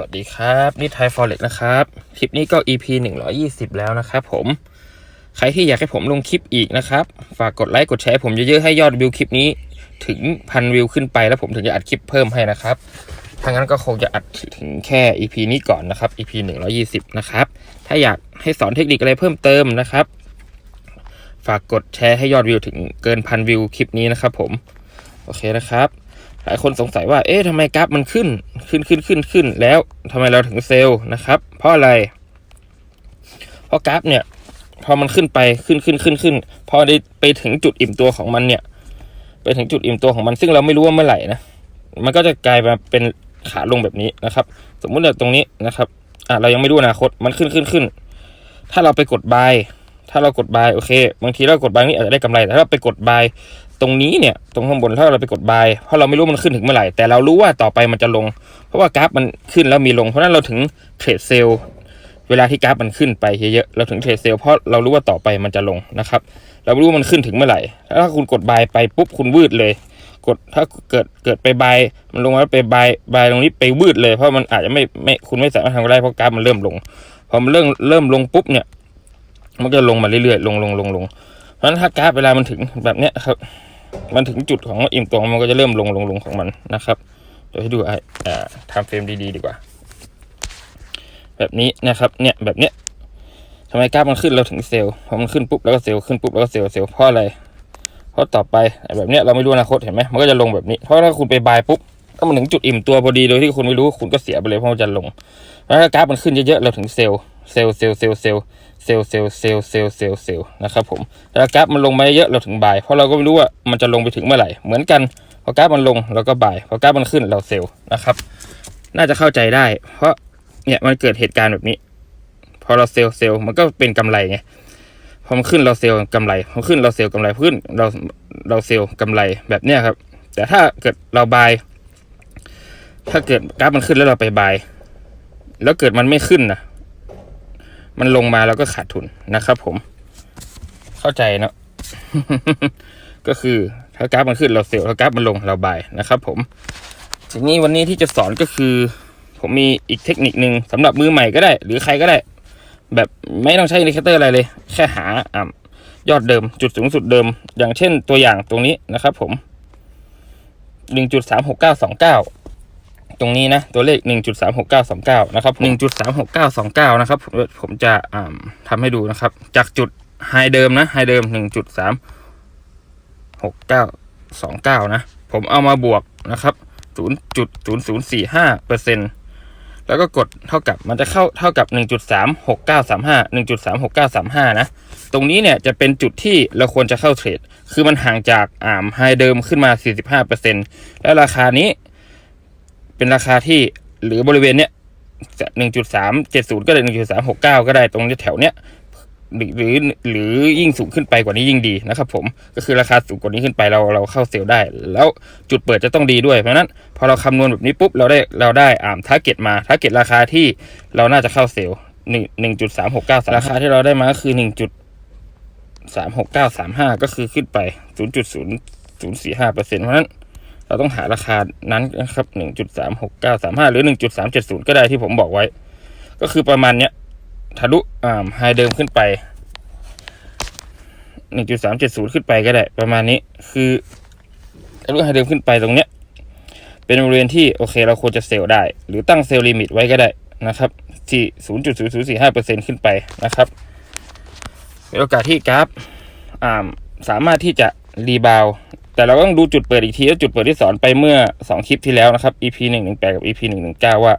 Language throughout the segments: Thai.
วัสดีครับนี่ไทยฟอเร็กนะครับ คลิปนี้ก็ EP 120แล้วนะครับผม ใครที่อยากให้ผมลงคลิปอีกนะครับ ฝากกดไลค์กดแชร์ผมเยอะๆ ให้ยอดวิวคลิปนี้ถึงพันวิวขึ้นไปแล้วผมถึงจะอัดคลิปเพิ่มให้นะครับถ้างั้นก็คงจะอัดถึงแค่ EP นี้ก่อนนะครับ EP 120นะครับ ถ้าอยากให้สอนเทคนิคอะไรเพิ่มเติมนะครับ ฝากกดแชร์ให้ยอดวิวถึงเกินพันวิวคลิปนี้นะครับผม โอเคนะครับ หลายคนสงสัยว่า เอ๊ะทำไมกราฟมันขึ้น ขึ้นขึ้นขึ้นขึ้น แล้วทำไมเราถึงเซลล์นะครับ เพราะอะไร เพราะกราฟเนี่ย พอมันขึ้นไป ขึ้นขึ้นขึ้นขึ้น พอได้ไปถึงจุดอิ่มตัวของมันเนี่ย ไปถึงจุดอิ่มตัวของมัน ซึ่งเราไม่รู้ว่าเมื่อไหร่นะ มันก็จะกลายมาเป็นขาลงแบบนี้นะครับ สมมุติว่าตรงนี้นะครับ อะเรายังไม่รู้อนาคต มันขึ้นขึ้นขึ้น ถ้าเราไปกดบายถ้าเรากดบายโอเค บางทีเรากดบายนี่อาจจะได้กำไร แต่ถ้าเราไปกดบาย ตรงนี้เนี่ยตรงข้างบนถ้าเราไปกดบายเพราะเราไม่รู้มันขึ้นถึงเมื่อไหร่ แต่เรารู้ว่าต่อไปมันจะลง เพราะว่ากราฟมันขึ้นแล้วมีลง เพราะนั้นเราถึงเทรดเซลเวลาที่กราฟมันขึ้นไปเยอะๆเราถึงเทรดเซลเพราะเรารู้ว่าต่อไปมันจะลงนะครับ เรารู้ว่ามันขึ้นถึงเมื่อไหร่ถ้าคุณกดบายไปปุ๊บคุณวืดเลย กดถ้าเกิดเกิดไปบายมันลงแล้วไปบายบายตรงนี้ไปวืดเลยเพราะมันอาจจะไม่ไม่คุณไม่สามารถทำได้เพราะกราฟมันเริ่มลงพอมันเริ่มเริ่มลงปุ๊บเนี่ย มันก็ลงมาเรื่อยๆลงลงลงลงเพราะฉะนั้นถ้ากราฟเวลามันถึงแบบเนี้ยครับ มันถึงจุดของอิ่มตัวมันก็จะเริ่มลงลงลงของมันนะครับเดี๋ยวให้ดูไอ้ทำเฟรมดีๆดีกว่า แบบนี้นะครับ เนี่ยแบบเนี้ยทำไมกราฟมันขึ้นเราถึงเซลล์พอมันขึ้นปุ๊บแล้วก็เซลล์ขึ้นปุ๊บแล้วก็เซลล์เซลล์เพราะอะไรเพราะต่อไปแบบเนี้ยเราไม่รู้อนาคตเห็นไหมมันก็จะลงแบบนี้เพราะถ้าคุณไปบายปุ๊บถ้ามันถึงจุดอิ่มตัวพอดีโดยที่คุณไม่รู้คุณก็เสียไปเลยเพราะมันจะลงแล้วถ้ากราฟมันขึ้นเยอะๆเราถึงเซลล์ เซลล์เซลล์เซลล์เซลล์เซลล์เซลล์เซลล์เซลล์เซลล์เซลล์นะครับผมแต่ถ้ากราฟมันลงมาเยอะเราถึงบายเพราะเราก็ไม่รู้ว่ามันจะลงไปถึงเมื่อไหร่เหมือนกันพอกราฟมันลงเราก็บายพอกราฟมันขึ้นเราเซลล์นะครับ น่าจะเข้าใจได้ เพราะเนี่ยมันเกิดเหตุการณ์แบบนี้ พอเราเซลล์เซลล์มันก็เป็นกำไรไงพอมันขึ้นเราเซลล์กำไรพอขึ้นเราเซลล์กำไรขึ้นเราเราเซลล์กำไรแบบเนี้ยครับ แต่ถ้าเกิดเราบายถ้าเกิดกราฟมันขึ้นแล้วเราไปบาย แล้วเกิดมันไม่ขึ้นนะ มันลงมาแล้วก็ขาดทุนนะครับผม เข้าใจเนาะก็คือถ้ากราฟมันขึ้นเราเซลล์ถ้ากราฟมันลงเราบายนะครับ ผมทีนี้วันนี้ที่จะสอนก็คือ ผมมีอีกเทคนิคนึงสำหรับมือใหม่ก็ได้ หรือใครก็ได้ แบบไม่ต้องใช้อินดิเคเตอร์อะไรเลย แค่หาอ่ายอดเดิมจุดสูงสุดเดิม อย่างเช่นตัวอย่างตรงนี้นะครับ ผมหนึ่งจุดสามหกเก้าสองเก้า ตรงนี้นะ ตัวเลขหนึ่งจุดสามหกเก้าสองเก้านะครับหนึ่งจุดสามหกเก้าสองเก้านะครับ ผมผมจะอ่าทำให้ดูนะครับ จากจุดไฮเดิมนะไฮเดิมหนึ่งจุดสามหกเก้าสองเก้านะ ผมเอามาบวกนะครับศูนย์จุดศูนย์ศูนย์สี่ห้าเปอร์เซ็นต์แล้วก็กดเท่ากับมันจะเข้าเท่ากับ 1.36935 1.36935 นะ ตรงนี้เนี่ยจะเป็นจุดที่เราควรจะเข้าเทรด คือมันห่างจากอ่ามไฮเดิมขึ้นมา 45%แล้วราคานี้ เป็นราคาที่หรือบริเวณเนี้ยหนึ่งจะ1.370ก็ได้1.369ก็ได้ตรงแถวเนี้ยหรือหรือหรือยิ่งสูงขึ้นไปกว่านี้ยิ่งดีนะครับผมก็คือราคาสูงกว่านี้ขึ้นไปเราเราเข้าเซลล์ได้ แล้วจุดเปิดจะต้องดีด้วย เพราะนั้นพอเราคำนวณแบบนี้ปุ๊บเราได้เราได้อ่ามทาร์เก็ตมาทาร์เก็ตราคาที่เราน่าจะเข้าเซลล์หนึ่งหนึ่งจุดสามหกเก้าราคาที่เราได้มาก็คือหนึ่งจุดสามหกเก้าสามห้าก็คือขึ้นไปศูนย์จุดศูนย์ศูนย์สี่ห้าเปอร์เซ็นต์เพราะนั้น เราต้องหาราคานั้นนะครับหนึ่งจุดสามหกเก้าสามห้าหรือหนึ่งจุดสามเจ็ดศูนย์ก็ได้ที่ผมบอกไว้ ก็คือประมาณเนี้ยทะลุอ่าไฮเดิมขึ้นไปหนึ่งจุดสามเจ็ดศูนย์ขึ้นไปก็ได้ ประมาณนี้คือทะลุไฮเดิมขึ้นไปตรงเนี้ย เป็นบริเวณที่โอเคเราควรจะเซลล์ได้ หรือตั้งเซลล์ลิมิตไว้ก็ได้นะครับที่ศูนย์จุดศูนย์ศูนย์สี่ห้าเปอร์เซ็นขึ้นไปนะครับเป็นโอกาสที่กราฟอ่าสามารถที่จะรีบาว แต่เราก็ต้องดูจุดเปิดอีกทีแล้วจุดเปิดที่สอนไปเมื่อสองคลิปที่แล้วนะครับ EP หนึ่งหนึ่งแปดกับ EP หนึ่งหนึ่งเก้าว่า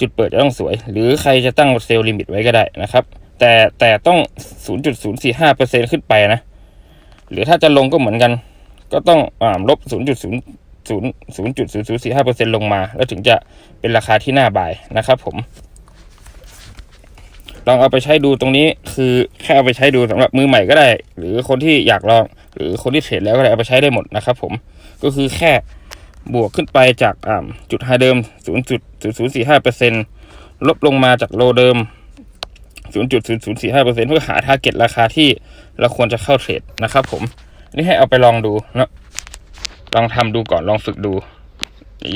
จุดเปิดจะต้องสวย หรือใครจะตั้งเซลล์ลิมิตไว้ก็ได้นะครับ แต่แต่ต้อง 0.045%ขึ้นไปนะ หรือถ้าจะลงก็เหมือนกัน ก็ต้องอ่าลบ 0.0045%ลงมา แล้วถึงจะเป็นราคาที่น่าบายนะครับผมลองเอาไปใช้ดูตรงนี้คือแค่เอาไปใช้ดูสำหรับมือใหม่ก็ได้ หรือคนที่อยากลอง หรือคนที่เทรดแล้วก็ได้เอาไปใช้ได้หมดนะครับผมก็คือแค่บวกขึ้นไปจากจุดไฮเดิม 0.0045%ลบลงมาจากโลเดิม 0.0045%เพื่อหาทาร์เก็ตราคาที่เราควรจะเข้าเทรดนะครับผมนี่ให้เอาไปลองดูนะลองทำดูก่อนลองฝึกดู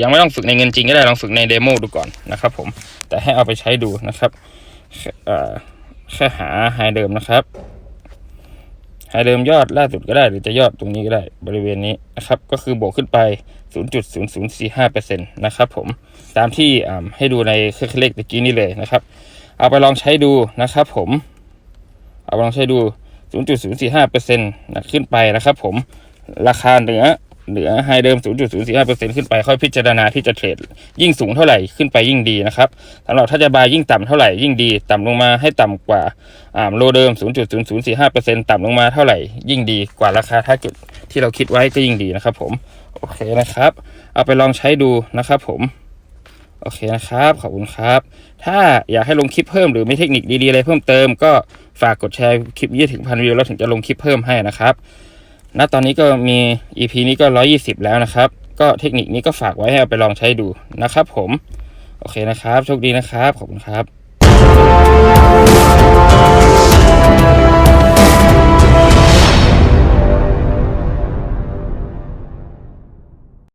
ยังไม่ต้องฝึกในเงินจริงก็ได้ลองฝึกในเดโมดูก่อนนะครับผมแต่ให้เอาไปใช้ดูนะครับแค่หาไฮเดิมนะครับ ไฮเดิมยอดล่าสุดก็ได้ หรือจะยอดตรงนี้ก็ได้บริเวณนี้นะครับ ก็คือบวกขึ้นไป 0.0045%นะครับผมตามที่ให้ดูในเครื่องเลขตะกี้นี้เลยนะครับ เอาไปลองใช้ดูนะครับผม เอาไปลองใช้ดู 0.045%นะขึ้นไปนะครับผมราคาเหนือ เหนือไฮเดิม 0.045%ขึ้นไปค่อยพิจารณาที่จะเทรด ยิ่งสูงเท่าไหร่ขึ้นไปยิ่งดีนะครับสำหรับถ้าจะบายยิ่งต่ำเท่าไหร่ยิ่งดี ต่ำลงมาให้ต่ำกว่าอ่าโลเดิม 0.0045%ต่ำลงมาเท่าไหร่ยิ่งดีกว่าราคาทาร์เก็ตที่เราคิดไว้ก็ยิ่งดีนะครับผมโอเคนะครับ เอาไปลองใช้ดูนะครับผมโอเคนะครับ ขอบคุณครับ ถ้าอยากให้ลงคลิปเพิ่มหรือมีเทคนิคดีๆอะไรเพิ่มเติม ก็ฝากกดแชร์คลิปนี้ถึงพันวิวแล้วถึงจะลงคลิปเพิ่มให้นะครับ ณตอนนี้ก็มี EP นี้ก็ 120 แล้วนะครับ ก็เทคนิคนี้ก็ฝากไว้ให้เอาไปลองใช้ดูนะครับผม โอเคนะครับ โชคดีนะครับ ขอบคุณครับ